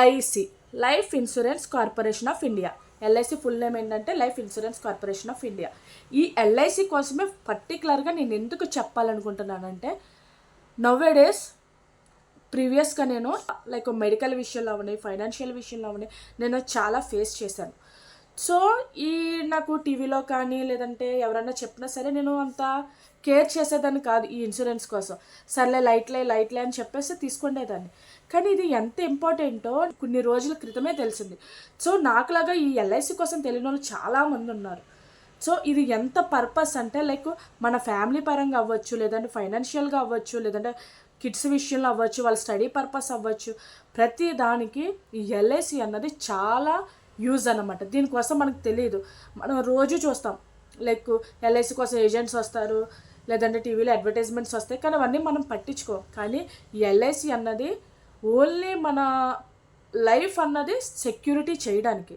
LIC life insurance corporation of India. LIC full name ఏంటంటే life insurance corporation of India. ఈ LIC కోసమే పర్టికులర్గా నేను ఎందుకు చెప్పాలనుకుంటున్నానంటే నవ్వే డేస్ ప్రీవియస్గా నేను లైక్ మెడికల్ విషయంలో అవని ఫైనాన్షియల్ విషయంలో అవని నేను చాలా ఫేస్ చేశాను. సో ఈ నాకు టీవీలో కానీ లేదంటే ఎవరైనా చెప్పినా సరే నేను అంత కేర్ చేసేదాన్ని కాదు ఈ ఇన్సూరెన్స్ కోసం. సర్లే లైట్లే లైట్లే అని చెప్పేసి తీసుకునేదాన్ని కానీ ఇది ఎంత ఇంపార్టెంటో కొన్ని రోజుల క్రితమే తెలిసింది. సో నాకులాగా ఈ ఎల్ఐసి కోసం తెలియని వాళ్ళు చాలామంది ఉన్నారు. సో ఇది ఎంత పర్పస్ అంటే లైక్ మన ఫ్యామిలీ పరంగా అవ్వచ్చు లేదంటే ఫైనాన్షియల్గా అవ్వచ్చు లేదంటే కిడ్స్ విషయంలో అవ్వచ్చు వాళ్ళ స్టడీ పర్పస్ అవ్వచ్చు. ప్రతి దానికి ఈ ఎల్ఐసి అన్నది చాలా యూజ్ అన్నమాట. దీనికోసం మనకు తెలియదు మనం రోజు చూస్తాం. లైక్ ఎల్ఐసి కోసం ఏజెంట్స్ వస్తారు లేదంటే టీవీలో అడ్వర్టైజ్మెంట్స్ వస్తాయి. కానీ అవన్నీ మనం పట్టించుకోం. కానీ ఎల్ఐసి అన్నది ఓన్లీ మన లైఫ్ అన్నది సెక్యూరిటీ చేయడానికి.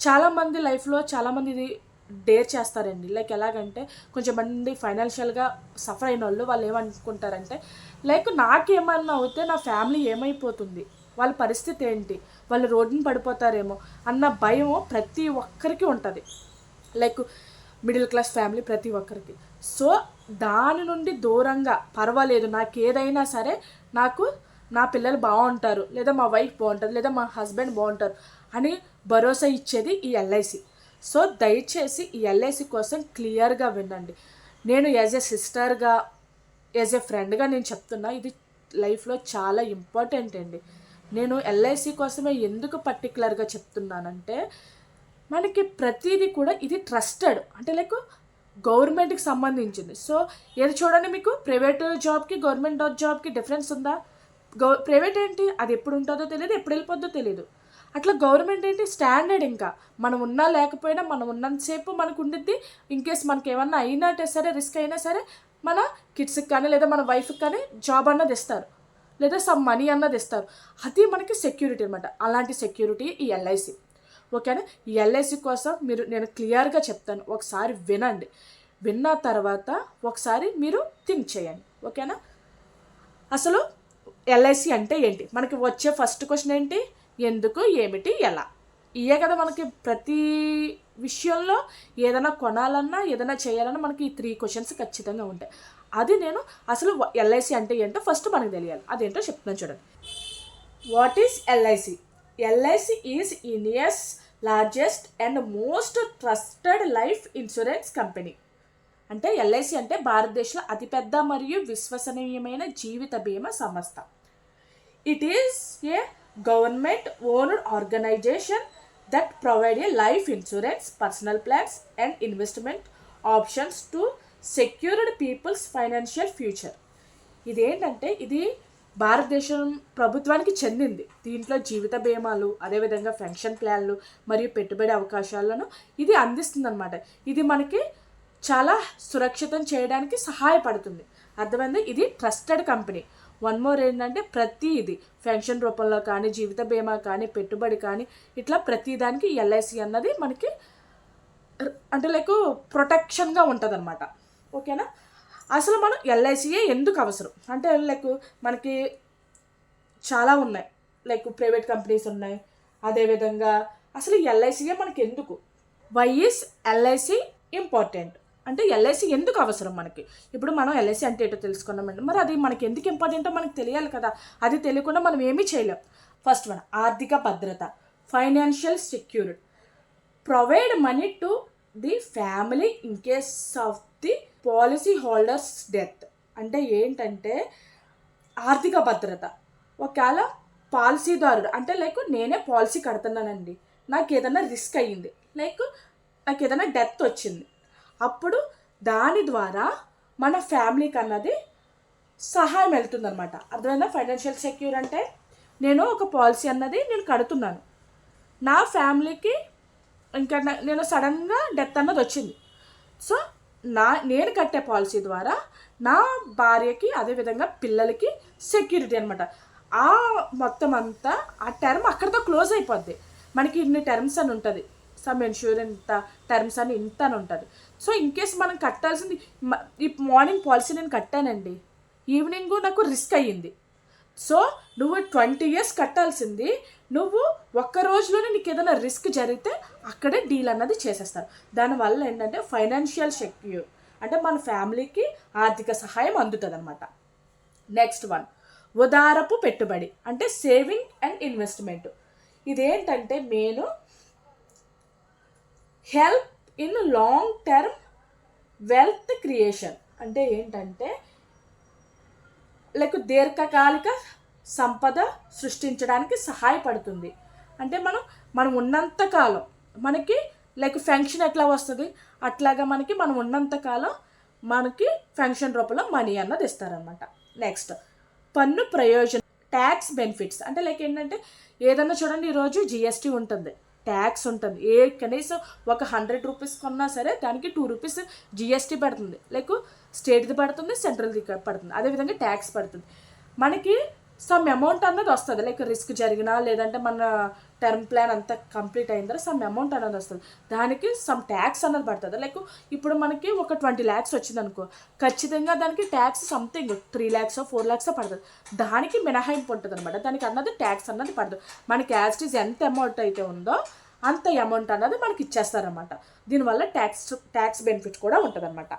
చాలామంది లైఫ్లో చాలామంది ఇది డేర్ చేస్తారండి. లైక్ ఎలాగంటే కొంచెం మంది ఫైనాన్షియల్గా సఫర్ అయిన వాళ్ళు వాళ్ళు ఏమనుకుంటారంటే లైక్ నాకేమన్నా అవుతే నా ఫ్యామిలీ ఏమైపోతుంది? వాళ్ళ పరిస్థితి ఏంటి? వాళ్ళు రోడ్డుని పడిపోతారేమో అన్న భయం ప్రతి ఒక్కరికి ఉంటుంది. లైక్ మిడిల్ క్లాస్ ఫ్యామిలీ ప్రతి ఒక్కరికి. సో దాని నుండి దూరంగా పర్వాలేదు నాకు ఏదైనా సరే నాకు నా పిల్లలు బాగుంటారు లేదా మా వైఫ్ బాగుంటుంది లేదా మా హస్బెండ్ బాగుంటారు అని భరోసా ఇచ్చేది ఈ ఎల్ఐసి సో దయచేసి ఈ ఎల్ఐసి కోసం క్లియర్గా వినండి. నేను యాజ్ ఎ సిస్టర్గా యాజ్ ఎ ఫ్రెండ్గా నేను చెప్తున్నా ఇది లైఫ్లో చాలా ఇంపార్టెంట్ అండి. నేను ఎల్ఐసి కోసమే ఎందుకు పర్టికులర్గా చెప్తున్నానంటే మనకి ప్రతిదీ కూడా ఇది ట్రస్టెడ్ అంటే లైక్ గవర్నమెంట్కి సంబంధించింది. సో ఏది చూడండి మీకు ప్రైవేట్ జాబ్కి గవర్నమెంట్ జాబ్కి డిఫరెన్స్ ఉందా? గవ ప్రైవేట్ ఏంటి? అది ఎప్పుడు ఉంటుందో తెలియదు ఎప్పుడు వెళ్ళిపోద్దో తెలియదు అట్లా గవర్నమెంట్ ఏంటి? స్టాండర్డ్ ఇంకా. మనం ఉన్నా లేకపోయినా మనం ఉన్నంతసేపు మనకు ఉండిద్ది. ఇన్ కేస్ మనకి ఏమన్నా అయినట్టే సరే రిస్క్ అయినా సరే మన కిడ్స్కి కానీ లేదా మన వైఫ్కి కానీ జాబ్ అన్నది ఇస్తారు లేదా సమ్ మనీ అన్నది ఇస్తారు అది మనకి సెక్యూరిటీ అనమాట అలాంటి సెక్యూరిటీ ఈ ఎల్ఐసి ఓకేనా? ఈ ఎల్ఐసి కోసం మీరు నేను క్లియర్గా చెప్తాను. ఒకసారి వినండి. విన్న తర్వాత ఒకసారి మీరు థింక్ చేయండి. ఓకేనా? అసలు ఎల్ఐసి అంటే ఏంటి? మనకి వచ్చే ఫస్ట్ క్వశ్చన్ ఏంటి? ఎందుకు ఏమిటి ఎలా? ఇయే కదా మనకి ప్రతి విషయంలో ఏదైనా కొనాలన్నా ఏదైనా చేయాలన్నా మనకి ఈ త్రీ క్వశ్చన్స్ ఖచ్చితంగా ఉంటాయి. అది నేను అసలు ఎల్ఐసి అంటే ఏంటో ఫస్ట్ మనకు తెలియాలి. అదేంటో చెప్తున్నాను చూడండి. What is LIC LIC is India's largest and most trusted life insurance company అంటే ఎల్ఐసి అంటే భారతదేశంలో అతిపెద్ద మరియు విశ్వసనీయమైన జీవిత బీమా సంస్థ. It is a government owned organization that provide a life insurance personal plans and investment options to secured peoples financial future ఇదేంటంటే ఇది భారతదేశం ప్రభుత్వానికి చెందింది. దీంట్లో జీవిత బీమాలు అదేవిధంగా పెన్షన్ ప్లాన్లు మరియు పెట్టుబడి అవకాశాలను ఇది అందిస్తుందన్నమాట. ఇది మనకి చాలా సురక్షితం చేయడానికి సహాయపడుతుంది. అర్థమైంది? ఇది ట్రస్టెడ్ కంపెనీ. వన్ మోర్ ఏంటంటే ప్రతి ఇది పెన్షన్ రూపంలో కానీ జీవిత బీమా కానీ పెట్టుబడి కానీ ఇట్లా ప్రతి దానికి ఎల్ఐసి అన్నది మనకి అంటే లైక్ ప్రొటెక్షన్గా ఉంటుంది అనమాట ఓకేనా? అసలు మనం ఎల్ఐసియే ఎందుకు అవసరం? అంటే లైక్ మనకి చాలా ఉన్నాయి. లైక్ ప్రైవేట్ కంపెనీస్ ఉన్నాయి. అదేవిధంగా అసలు ఎల్ఐసియే మనకి ఎందుకు వై ఈస్ ఎల్ఐసి ఇంపార్టెంట్? అంటే ఎల్ఐసి ఎందుకు అవసరం మనకి? ఇప్పుడు మనం ఎల్ఐసి అంటే ఏంటో తెలుసుకున్నామండి మరి అది మనకి ఎందుకు ఇంపార్టెంటో మనకు తెలియాలి కదా? అది తెలియకుండా మనం ఏమీ చేయలేం. ఫస్ట్ వన్ ఆర్థిక భద్రత financial security provide money to the family in case of the policy holders death అంటే ఏంటంటే ఆర్థిక భద్రత. ఒకవేళ పాలసీదారుడు అంటే లైక్ నేనే పాలసీ కడుతున్నానండి. నాకు ఏదైనా రిస్క్ అయ్యింది. లైక్ నాకు ఏదైనా డెత్ వచ్చింది. అప్పుడు దాని ద్వారా మన ఫ్యామిలీకి అన్నది సహాయం వెళ్తుందనమాట అర్థమైందా? ఫైనాన్షియల్ సెక్యూర్ అంటే నేను ఒక పాలసీ అన్నది నేను కడుతున్నాను. నా ఫ్యామిలీకి ఇంకా నేను సడన్గా డెత్ అన్నది వచ్చింది. సో నా నేను కట్టే పాలసీ ద్వారా నా భార్యకి అదేవిధంగా పిల్లలకి సెక్యూరిటీ అనమాట ఆ మొత్తం అంతా ఆ టర్మ్ అక్కడితో క్లోజ్ అయిపోద్ది. మనకి ఇన్ని టర్మ్స్ అని ఉంటుంది. సమ్ ఇన్సూరెన్స్ ఇంత టర్మ్స్ అని ఇంత అని ఉంటుంది. సో ఇన్ కేస్ మనం కట్టాల్సింది ఈ మార్నింగ్ పాలసీ నేను కట్టానండి. ఈవినింగ్ నాకు రిస్క్ అయ్యింది. సో నువ్వు ట్వంటీ ఇయర్స్ కట్టాల్సింది నువ్వు ఒక్క రోజులోనే నీకు ఏదైనా రిస్క్ జరిగితే అక్కడే డీల్ అన్నది చేసేస్తారు. దానివల్ల ఏంటంటే ఫైనాన్షియల్ సెక్యూర్ అంటే మన ఫ్యామిలీకి ఆర్థిక సహాయం అందుతుంది అనమాట నెక్స్ట్ వన్ ఉదారపు పెట్టుబడి అంటే సేవింగ్ అండ్ ఇన్వెస్ట్మెంట్ ఇదేంటంటే నేను help in long term wealth creation అంటే ఏంటంటే లైక్ దీర్ఘకాలిక సంపద సృష్టించడానికి సహాయపడుతుంది. అంటే మనం మనం ఉన్నంతకాలం మనకి లైక్ ఫంక్షన్ ఎట్లా వస్తుంది? అట్లాగా మనకి మనం ఉన్నంతకాలం మనకి ఫంక్షన్ రూపంలో మనీ అన్నది ఇస్తారనమాట నెక్స్ట్ పన్ను ప్రయోజనం ట్యాక్స్ బెనిఫిట్స్. అంటే లైక్ ఏంటంటే ఏదన్నా చూడండి ఈరోజు జిఎస్టీ ఉంటుంది. ట్యాక్స్ ఉంటుంది. ఏ కనీసం ఒక హండ్రెడ్ రూపీస్ కొన్నా సరే దానికి టూ రూపీస్ జిఎస్టీ పడుతుంది. లైక్ స్టేట్ది పడుతుంది సెంట్రల్ది పడుతుంది. అదేవిధంగా ట్యాక్స్ పడుతుంది. మనకి సమ్ అమౌంట్ అన్నది వస్తుంది. లైక్ రిస్క్ జరిగినా లేదంటే మన టర్మ్ ప్లాన్ అంతా కంప్లీట్ అయిన తర్వాత సమ్ అమౌంట్ అన్నది వస్తుంది. దానికి సమ్ ట్యాక్స్ అన్నది పడుతుంది. లైక్ ఇప్పుడు మనకి ఒక ట్వంటీ ల్యాక్స్ వచ్చింది అనుకో ఖచ్చితంగా దానికి tax something three lakhs four lakhs పడుతుంది. దానికి మినహాయింపు ఉంటుంది అనమాట దానికి అన్నది ట్యాక్స్ అన్నది పడుతుంది మనకి యాజ్టీస్ ఎంత అమౌంట్ అయితే ఉందో అంత అమౌంట్ అన్నది మనకి ఇచ్చేస్తారనమాట దీనివల్ల ట్యాక్స్ ట్యాక్స్ బెనిఫిట్ కూడా ఉంటుంది అనమాట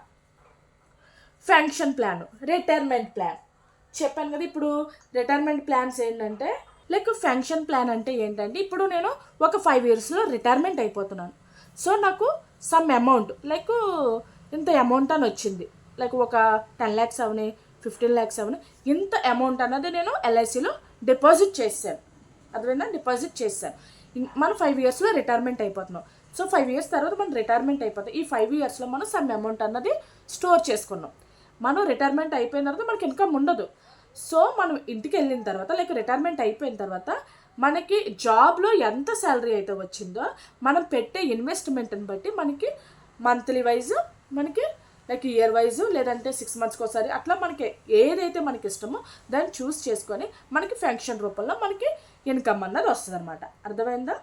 ఫెన్షన్ ప్లాన్ రిటైర్మెంట్ ప్లాన్ చెప్పాను కదా ఇప్పుడు రిటైర్మెంట్ ప్లాన్స్ ఏంటంటే లైక్ ఫెన్షన్ ప్లాన్ అంటే ఏంటంటే ఇప్పుడు నేను ఒక ఫైవ్ ఇయర్స్లో రిటైర్మెంట్ అయిపోతున్నాను. సో నాకు సమ్ అమౌంట్ లైక్ ఇంత అమౌంట్ అని వచ్చింది. లైక్ ఒక టెన్ ల్యాక్స్ అవని ఫిఫ్టీన్ ల్యాక్స్ అవని ఇంత అమౌంట్ అన్నది నేను ఎల్ఐసిలో డిపాజిట్ చేశాను. అదేవిధంగా డిపాజిట్ చేశాను. మనం ఫైవ్ ఇయర్స్లో రిటైర్మెంట్ అయిపోతున్నాం. సో ఫైవ్ ఇయర్స్ తర్వాత మనం రిటైర్మెంట్ అయిపోతాం. ఈ ఫైవ్ ఇయర్స్లో మనం సమ్ అమౌంట్ అన్నది స్టోర్ చేసుకున్నాం. మనం రిటైర్మెంట్ అయిపోయిన తర్వాత మనకి ఇన్కమ్ ఉండదు. సో మనం ఇంటికి వెళ్ళిన తర్వాత లైక్ రిటైర్మెంట్ అయిపోయిన తర్వాత మనకి జాబ్లో ఎంత శాలరీ అయితే వచ్చిందో మనం పెట్టే ఇన్వెస్ట్మెంట్ని బట్టి మనకి మంత్లీ వైజ్ మనకి లైక్ ఇయర్ వైజ్ లేదంటే సిక్స్ మంత్స్కి ఒకసారి అట్లా మనకి ఏదైతే మనకి ఇష్టమో దాన్ని చూస్ చేసుకొని మనకి ఫంక్షన్ రూపంలో మనకి ఇన్కమ్ అన్నది వస్తుంది అనమాట అర్థమైందా?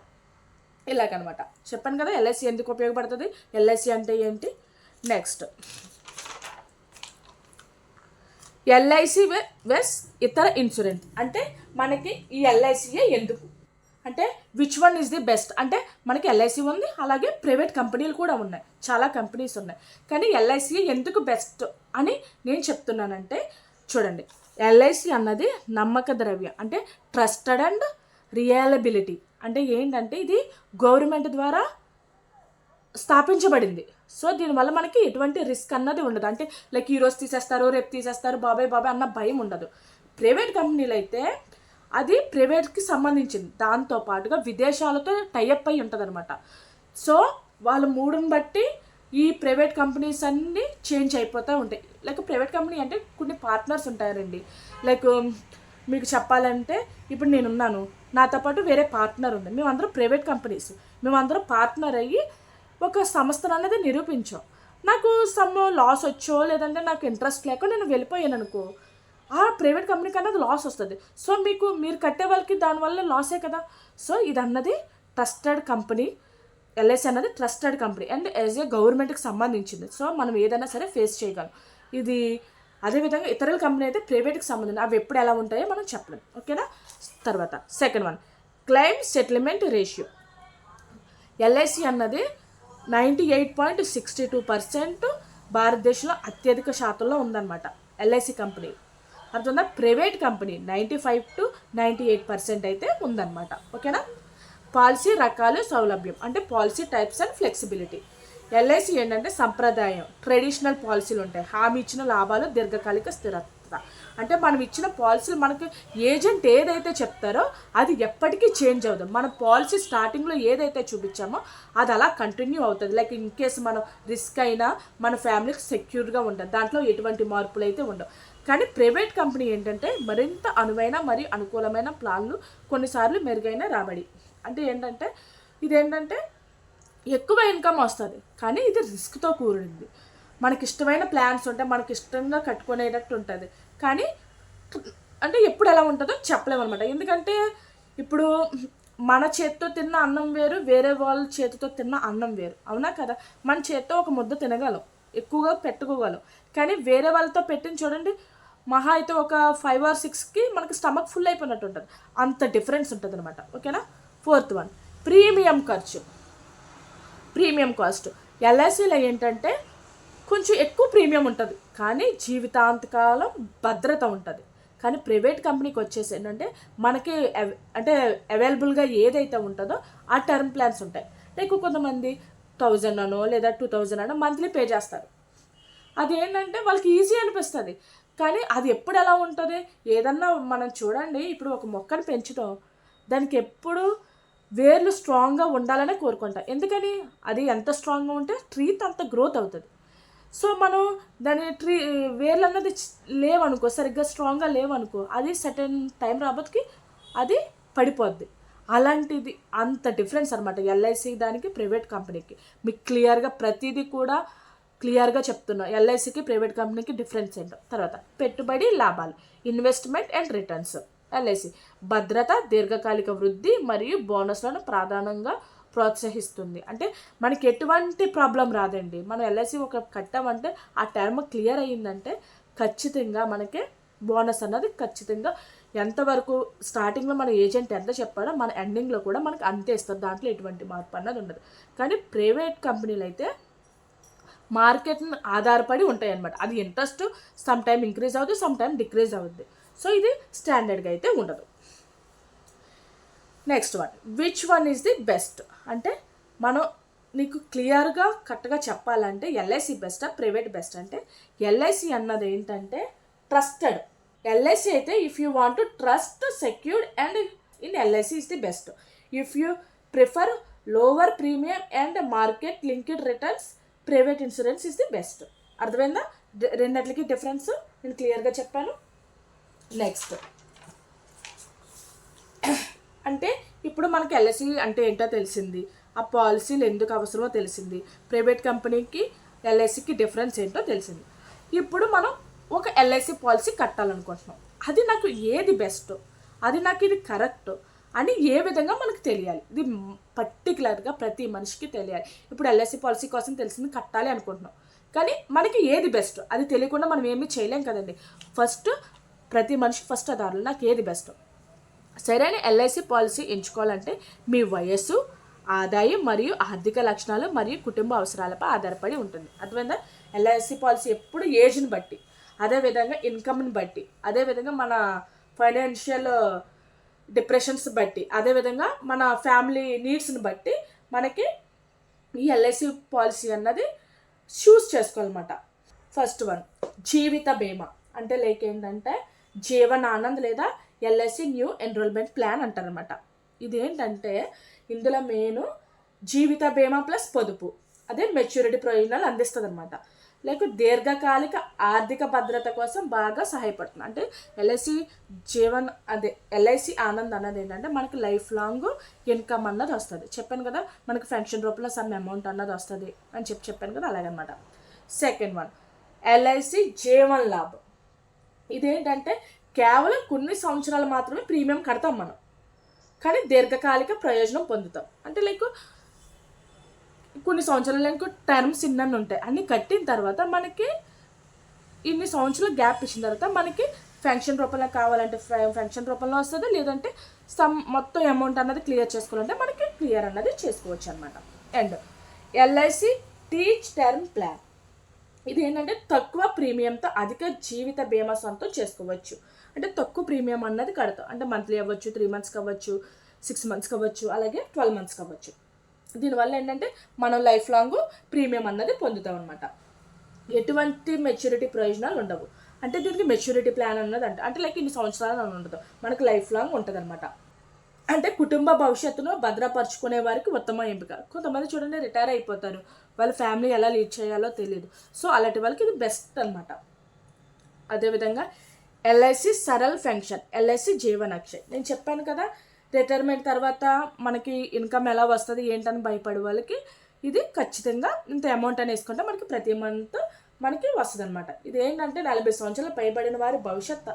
ఇలాగనమాట. చెప్పాను కదా ఎల్ఐసి ఎందుకు ఉపయోగపడుతుంది? ఎల్ఐసి అంటే ఏంటి? నెక్స్ట్ ఎల్ఐసి వెస్ ఇతర ఇన్సూరెన్స్ అంటే మనకి ఈ ఎల్ఐసియే ఎందుకు? అంటే which one is the best అంటే మనకి ఎల్ఐసి ఉంది అలాగే ప్రైవేట్ కంపెనీలు కూడా ఉన్నాయి. చాలా కంపెనీస్ ఉన్నాయి. కానీ ఎల్ఐసి ఎందుకు బెస్ట్ అని నేను చెప్తున్నానంటే చూడండి. ఎల్ఐసి అన్నది నమ్మక ద్రవ్యం. అంటే ట్రస్టెడ్ అండ్ రియలబిలిటీ అంటే ఏంటంటే ఇది గవర్నమెంట్ ద్వారా స్థాపించబడింది. సో దీనివల్ల మనకి ఎటువంటి రిస్క్ అన్నది ఉండదు. అంటే లైక్ ఈరోజు తీసేస్తారు రేపు తీసేస్తారు బాబాయ్ బాబాయ్ అన్న భయం ఉండదు. ప్రైవేట్ కంపెనీలు అయితే అది ప్రైవేట్కి సంబంధించింది. దాంతో పాటుగా విదేశాలతో టైఅప్ అయి ఉంటుంది అనమాట సో వాళ్ళ మూడుని బట్టి ఈ ప్రైవేట్ కంపెనీస్ అన్నీ చేంజ్ అయిపోతూ ఉంటాయి. లైక్ ప్రైవేట్ కంపెనీ అంటే కొన్ని పార్ట్నర్స్ ఉంటారండి. లైక్ మీకు చెప్పాలంటే ఇప్పుడు నేనున్నాను. నాతో పాటు వేరే పార్ట్నర్ ఉంది. మేమందరం ప్రైవేట్ కంపెనీస్. మేమందరం పార్ట్నర్ అయ్యి ఒక సంస్థను అనేది నిరూపించాం. నాకు సమ్ లాస్ వచ్చో లేదంటే నాకు ఇంట్రెస్ట్ లేక నేను వెళ్ళిపోయాను అనుకో. ఆ ప్రైవేట్ కంపెనీకి అన్నది లాస్ వస్తుంది. సో మీకు మీరు కట్టే వాళ్ళకి దానివల్ల లాసే కదా. సో ఇది అన్నది ట్రస్టెడ్ కంపెనీ ఎల్ఐసి అన్నది trusted company. And as a గవర్నమెంట్కి సంబంధించింది. సో మనం ఏదైనా సరే ఫేస్ చేయగలం. ఇది అదేవిధంగా ఇతరుల కంపెనీ అయితే ప్రైవేట్కి సంబంధించి అవి ఎప్పుడు ఎలా ఉంటాయో మనం చెప్పలేం. ఓకేనా? తర్వాత second one. Claim settlement ratio. LIC అన్నది ninety eight point sixty two percent భారతదేశంలో అత్యధిక శాతంలో ఉందన్నమాట. LIC company. అర్థందా private company ninety five to ninety eight percent అయితే ఉందన్నమాట. ఓకేనా? పాలసీ రకాలు సౌలభ్యం. అంటే policy types and flexibility. LIC ఏంటంటే సంప్రదాయం. ట్రెడిషనల్ పాలసీలు ఉంటాయి హామీ ఇచ్చిన లాభాలు దీర్ఘకాలిక స్థిరత్వ. అంటే మనం ఇచ్చిన పాలసీలు మనకి ఏజెంట్ ఏదైతే చెప్తారో అది ఎప్పటికీ చేంజ్ అవ్వదు. మన పాలసీ స్టార్టింగ్లో ఏదైతే చూపించామో అది అలా కంటిన్యూ అవుతుంది. లైక్ ఇన్ కేసు మనం రిస్క్ అయినా మన ఫ్యామిలీకి సెక్యూర్గా ఉంటుంది దాంట్లో ఎటువంటి మార్పులు అయితే ఉండవు. కానీ ప్రైవేట్ కంపెనీ ఏంటంటే మరింత అనువైన మరియు అనుకూలమైన ప్లాన్లు కొన్నిసార్లు మెరుగైన రాబడి. అంటే ఏంటంటే ఇదేంటంటే ఎక్కువ ఇన్కమ్ వస్తుంది కానీ ఇది రిస్క్తో కూడింది మనకి ఇష్టమైన ప్లాన్స్ ఉంటే మనకి ఇష్టంగా కట్టుకునేటట్టు ఉంటుంది. కానీ అంటే ఎప్పుడు ఎలా ఉంటుందో చెప్పలేము అనమాట ఎందుకంటే ఇప్పుడు మన చేతితో తిన్న అన్నం వేరు వేరే వాళ్ళ చేతితో తిన్న అన్నం వేరు. అవునా కదా? మన చేతితో ఒక ముద్ద తినగలం. ఎక్కువగా పెట్టుకోగలం. కానీ వేరే వాళ్ళతో పెట్టిన చూడండి మహా అయితే ఒక ఫైవ్ ఆర్ సిక్స్కి మనకి స్టమక్ ఫుల్ అయిపోయినట్టు ఉంటుంది. అంత డిఫరెన్స్ ఉంటుంది అనమాట ఓకేనా ఫోర్త్ వన్ ప్రీమియం ఖర్చు. Premium cost. ఎల్ఐసిలో ఏంటంటే కొంచెం ఎక్కువ ప్రీమియం ఉంటుంది. కానీ జీవితాంతకాలం భద్రత ఉంటుంది. కానీ ప్రైవేట్ కంపెనీకి వచ్చేసి ఏంటంటే మనకి అంటే అవైలబుల్గా ఏదైతే ఉంటుందో ఆ టర్మ్ ప్లాన్స్ ఉంటాయి. లైక్ కొంతమంది థౌజండ్ అనో లేదా టూ థౌజండ్ అనో మంత్లీ పే చేస్తారు. అది ఏంటంటే వాళ్ళకి ఈజీ అనిపిస్తుంది. కానీ అది ఎప్పుడు ఎలా ఉంటుంది? ఏదన్నా మనం చూడండి ఇప్పుడు ఒక మొక్కను పెంచడం దానికి ఎప్పుడు వేర్లు స్ట్రాంగ్గా ఉండాలనే కోరుకుంటాం. ఎందుకని? అది ఎంత స్ట్రాంగ్గా ఉంటే ట్రీత్ అంత గ్రోత్ అవుతుంది. సో మనం దాని ట్రీ వేర్లు అన్నది లేవనుకో సరిగ్గా స్ట్రాంగ్గా లేవనుకో అది సర్టెన్ టైం రాబోతుకి అది పడిపోద్ది. అలాంటిది అంత డిఫరెన్స్ అనమాట ఎల్ఐసి దానికి ప్రైవేట్ కంపెనీకి. మీకు క్లియర్గా ప్రతిదీ కూడా క్లియర్గా చెప్తున్నా. ఎల్ఐసికి ప్రైవేట్ కంపెనీకి డిఫరెన్స్ ఏంటో. తర్వాత పెట్టుబడి లాభాలు. Investment and returns. ఎల్ఐసి భద్రత దీర్ఘకాలిక వృద్ధి మరియు బోనస్లను ప్రధానంగా ప్రోత్సహిస్తుంది. అంటే మనకి ఎటువంటి ప్రాబ్లం రాదండి. మనం ఎల్ఐసి ఒక కట్టామంటే ఆ టర్మ్ క్లియర్ అయ్యిందంటే ఖచ్చితంగా మనకి బోనస్ అన్నది ఖచ్చితంగా ఎంతవరకు స్టార్టింగ్లో మన ఏజెంట్ ఎంత చెప్పాడో మన ఎండింగ్లో కూడా మనకి అంతే ఇస్తారు. దాంట్లో ఎటువంటి మార్పు అన్నది ఉండదు. కానీ ప్రైవేట్ కంపెనీలు అయితే మార్కెట్ని ఆధారపడి ఉంటాయి అన్నమాట అది ఇంట్రెస్ట్ సమ్ టైం ఇంక్రీజ్ అవుతుంది సమ్ టైం డిక్రీజ్ అవుద్ది. సో ఇది స్టాండర్డ్గా అయితే ఉండదు. Next one. Which one is the best? అంటే మనం నీకు క్లియర్గా కరెక్ట్గా చెప్పాలంటే ఎల్ఐసి బెస్టా ప్రైవేట్ బెస్ట్? అంటే ఎల్ఐసి అన్నది ఏంటంటే ట్రస్టెడ్. ఎల్ఐసి అయితే if you want to trust secured and in LIC is the best. If you prefer lower premium and market linked returns private insurance is the best. అర్థమైందా? రె- రెండిట్లకి difference? నేను క్లియర్గా చెప్పాను. Next. అంటే ఇప్పుడు మనకి ఎల్ఐసి అంటే ఏంటో తెలిసింది. ఆ పాలసీలు ఎందుకు అవసరమో తెలిసింది. ప్రైవేట్ కంపెనీకి ఎల్ఐసికి డిఫరెన్స్ ఏంటో తెలిసింది. ఇప్పుడు మనం ఒక ఎల్ఐసి పాలసీ కట్టాలనుకుంటున్నాం. అది నాకు ఏది బెస్ట్ అది నాకు ఇది కరెక్ట్ అని ఏ విధంగా మనకు తెలియాలి? ఇది పర్టికులర్గా ప్రతి మనిషికి తెలియాలి. ఇప్పుడు ఎల్ఐసి పాలసీ కోసం తెలిసింది కట్టాలి అనుకుంటున్నాం. కానీ మనకి ఏది బెస్ట్ అది తెలియకుండా మనం ఏమీ చేయలేం కదండి. ఫస్ట్ ప్రతి మనిషికి ఫస్ట్ అదారు నాకు ఏది బెస్ట్ సరైన ఎల్ఐసి పాలసీ ఎంచుకోవాలంటే మీ వయస్సు ఆదాయం మరియు ఆర్థిక లక్షణాలు మరియు కుటుంబ అవసరాలపై ఆధారపడి ఉంటుంది. అదేవిధంగా ఎల్ఐసి పాలసీ ఎప్పుడు ఏజ్ని బట్టి అదేవిధంగా ఇన్కమ్ని బట్టి అదేవిధంగా మన ఫైనాన్షియల్ డిప్రెషన్స్ బట్టి అదేవిధంగా మన ఫ్యామిలీ నీడ్స్ని బట్టి మనకి ఈ ఎల్ఐసి పాలసీ అన్నది చూస్ చేసుకోవాలన్నమాట. ఫస్ట్ వన్ జీవిత బీమా. అంటే లైక్ ఏంటంటే జీవనానంద్ లేదా ఎల్ఐసి న్యూ ఎన్రోల్మెంట్ ప్లాన్ అంటారనమాట ఇది ఏంటంటే ఇందులో మెయిన్ జీవిత బీమా ప్లస్ పొదుపు. అదే మెచ్యూరిటీ ప్రయోజనాలు అందిస్తుంది అనమాట లేక దీర్ఘకాలిక ఆర్థిక భద్రత కోసం బాగా సహాయపడుతుంది. అంటే ఎల్ఐసి జీవన్ అదే ఎల్ఐసి ఆనంద్ అన్నది ఏంటంటే మనకి లైఫ్ లాంగ్ ఇన్కమ్ అన్నది వస్తుంది. చెప్పాను కదా మనకి పెన్షన్ రూపంలో సమ్ అమౌంట్ అన్నది వస్తుంది అని చెప్పి చెప్పాను కదా అలాగనమాట. Second one LIC Jeevan Labh. ఇదేంటంటే కేవలం కొన్ని సంవత్సరాలు మాత్రమే ప్రీమియం కడతాం మనం. కానీ దీర్ఘకాలిక ప్రయోజనం పొందుతాం. అంటే లైక్ కొన్ని సంవత్సరాలు లైక్ టర్మ్స్ ఇన్నన్ని ఉంటాయి. అన్ని కట్టిన తర్వాత మనకి ఇన్ని సంవత్సరాలు గ్యాప్ ఇచ్చిన తర్వాత మనకి ఫెన్షన్ రూపంలో కావాలంటే ఫంక్షన్ రూపంలో వస్తుంది. లేదంటే సమ్ మొత్తం అమౌంట్ అన్నది క్లియర్ చేసుకోవాలంటే మనకి క్లియర్ అన్నది చేసుకోవచ్చు అనమాట and LIC tech term plan. ఇది ఏంటంటే తక్కువ ప్రీమియంతో అధిక జీవిత బీమా సొంతం చేసుకోవచ్చు. అంటే తక్కువ ప్రీమియం అన్నది కడతాం. అంటే మంత్లీ అవ్వచ్చు త్రీ మంత్స్ అవ్వచ్చు సిక్స్ మంత్స్ అవ్వచ్చు అలాగే ట్వెల్వ్ మంత్స్ అవ్వచ్చు దీనివల్ల ఏంటంటే మనం లైఫ్ లాంగ్ ప్రీమియం అన్నది పొందుతాం అనమాట ఎటువంటి మెచ్యూరిటీ ప్రయోజనాలు ఉండవు. అంటే దీనికి మెచ్యూరిటీ ప్లాన్ అన్నది అంటే అంటే లైక్ ఇన్ని సంవత్సరాలు అని ఉండదు. మనకు లైఫ్ లాంగ్ ఉంటుంది అనమాట అంటే కుటుంబ భవిష్యత్తును భద్రపరుచుకునే వారికి ఉత్తమ ఎంపిక. కొంతమంది చూడండి రిటైర్ అయిపోతారు. వాళ్ళ ఫ్యామిలీ ఎలా లీడ్ చేయాలో తెలియదు సో అలాంటి వాళ్ళకి ఇది బెస్ట్ అనమాట అదేవిధంగా LIC Saral pension LIC Jeevan Akshay నేను చెప్పాను కదా రిటైర్మెంట్ తర్వాత మనకి ఇన్కమ్ ఎలా వస్తుంది ఏంటని భయపడే వాళ్ళకి ఇది ఖచ్చితంగా ఇంత అమౌంట్ అని వేసుకుంటే మనకి ప్రతి మంత్ మనకి వస్తుంది అనమాట ఇది ఏంటంటే నలభై సంవత్సరాలు పైబడిన వారి భవిష్యత్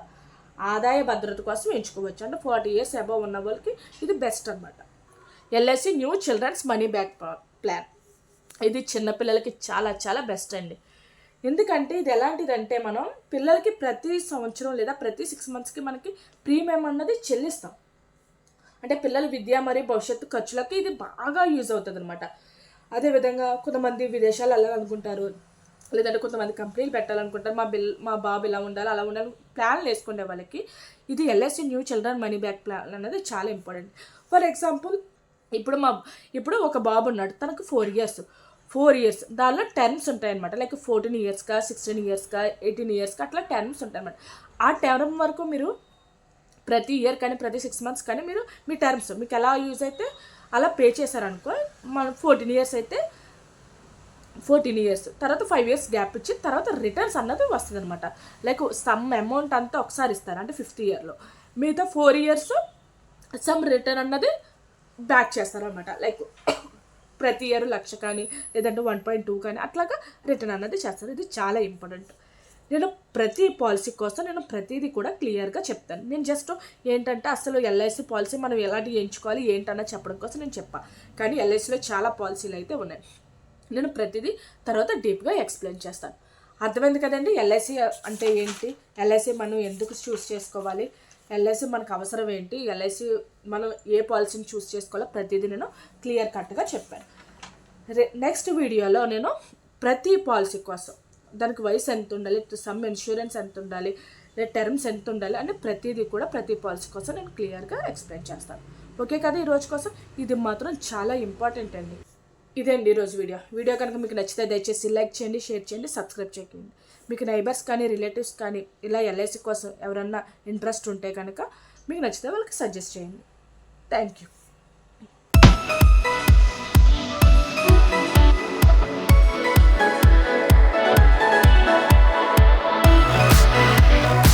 ఆదాయ భద్రత కోసం ఎంచుకోవచ్చు. అంటే ఫార్టీ ఇయర్స్ అబవ్ ఉన్న వాళ్ళకి ఇది బెస్ట్ అనమాట LIC new children's money back plan ఇది చిన్నపిల్లలకి చాలా చాలా బెస్ట్ అండి. ఎందుకంటే ఇది ఎలాంటిదంటే మనం పిల్లలకి ప్రతి సంవత్సరం లేదా ప్రతి సిక్స్ మంత్స్కి మనకి ప్రీమియం అన్నది చెల్లిస్తాం. అంటే పిల్లల విద్య మరియు భవిష్యత్తు ఖర్చులకి ఇది బాగా యూజ్ అవుతుంది అనమాట అదేవిధంగా కొంతమంది విదేశాలు వెళ్ళాలనుకుంటారు లేదంటే కొంతమంది కంపెనీలు పెట్టాలనుకుంటారు మా బిల్ మా బాబు ఇలా ఉండాలి అలా ఉండాలి ప్లాన్లు వేసుకునే వాళ్ళకి ఇది LIC new children money back plan అనేది చాలా ఇంపార్టెంట్ ఫర్ ఎగ్జాంపుల్ ఇప్పుడు మా ఇప్పుడు ఒక బాబు ఉన్నాడు తనకు ఫోర్ ఇయర్స్ ఫోర్ ఇయర్స్. దానిలో టర్మ్స్ ఉంటాయన్నమాట. లైక్ ఫోర్టీన్ ఇయర్స్గా సిక్స్టీన్ ఇయర్స్గా ఎయిటీన్ ఇయర్స్గా అట్లా టర్మ్స్ ఉంటాయన్నమాట. ఆ టర్మ్ వరకు మీరు ప్రతి ఇయర్ కానీ ప్రతి సిక్స్ మంత్స్ కానీ మీరు మీ టర్మ్స్ మీకు ఎలా యూజ్ అయితే అలా పే చేశారనుకో మన ఫోర్టీన్ ఇయర్స్ అయితే ఫోర్టీన్ ఇయర్స్ తర్వాత ఫైవ్ ఇయర్స్ గ్యాప్ ఇచ్చి తర్వాత రిటర్న్స్ అన్నది వస్తుంది అనమాట లైక్ సమ్ అమౌంట్ అంతా ఒకసారి ఇస్తారు అంటే ఫిఫ్త్ ఇయర్లో. మిగతా ఫోర్ ఇయర్స్ సమ్ రిటర్న్ అన్నది బ్యాక్ చేస్తారనమాట లైక్ ప్రతి ఇయర్ లక్ష కానీ లేదంటే వన్ పాయింట్ టూ కానీ అట్లాగా రిటర్న్ అన్నది చేస్తారు. ఇది చాలా ఇంపార్టెంట్ నేను ప్రతి పాలసీ కోసం నేను ప్రతిదీ కూడా క్లియర్గా చెప్తాను. నేను జస్ట్ ఏంటంటే అసలు ఎల్ఐసి పాలసీ మనం ఎలాంటి ఎంచుకోవాలి ఏంటన్నా చెప్పడం కోసం నేను చెప్పా. కానీ ఎల్ఐసిలో చాలా పాలసీలు అయితే ఉన్నాయి. నేను ప్రతిదీ తర్వాత డీప్గా ఎక్స్ప్లెయిన్ చేస్తాను. అర్థమైంది కదండి? ఎల్ఐసి అంటే ఏంటి? ఎల్ఐసి మనం ఎందుకు చూస్ చేసుకోవాలి? ఎల్ఐసి మనకు అవసరం ఏంటి? ఎల్ఐసి మనం ఏ పాలసీని చూస్ చేసుకోవాలో ప్రతిదీ నేను క్లియర్ కట్గా చెప్పాను. నెక్స్ట్ వీడియోలో నేను ప్రతి పాలసీ కోసం దానికి వయసు ఎంత ఉండాలి సమ్ ఇన్సూరెన్స్ ఎంత ఉండాలి లేదా టర్మ్స్ ఎంత ఉండాలి అంటే ప్రతిదీ కూడా ప్రతి పాలసీ కోసం నేను క్లియర్గా ఎక్స్ప్లెయిన్ చేస్తాను. ఓకే కదా ఈ రోజు కోసం? ఇది మాత్రం చాలా ఇంపార్టెంట్ అండి. ఇదండి ఈరోజు వీడియో. వీడియో కనుక మీకు నచ్చితే దయచేసి లైక్ చేయండి షేర్ చేయండి సబ్స్క్రైబ్ చేయండి. మీకు నైబర్స్ కానీ రిలేటివ్స్ కానీ ఇలా ఎల్ఐసి కోసం ఎవరన్నా ఇంట్రెస్ట్ ఉంటే కనుక మీకు నచ్చితే వాళ్ళకి సజెస్ట్ చేయండి. Thank you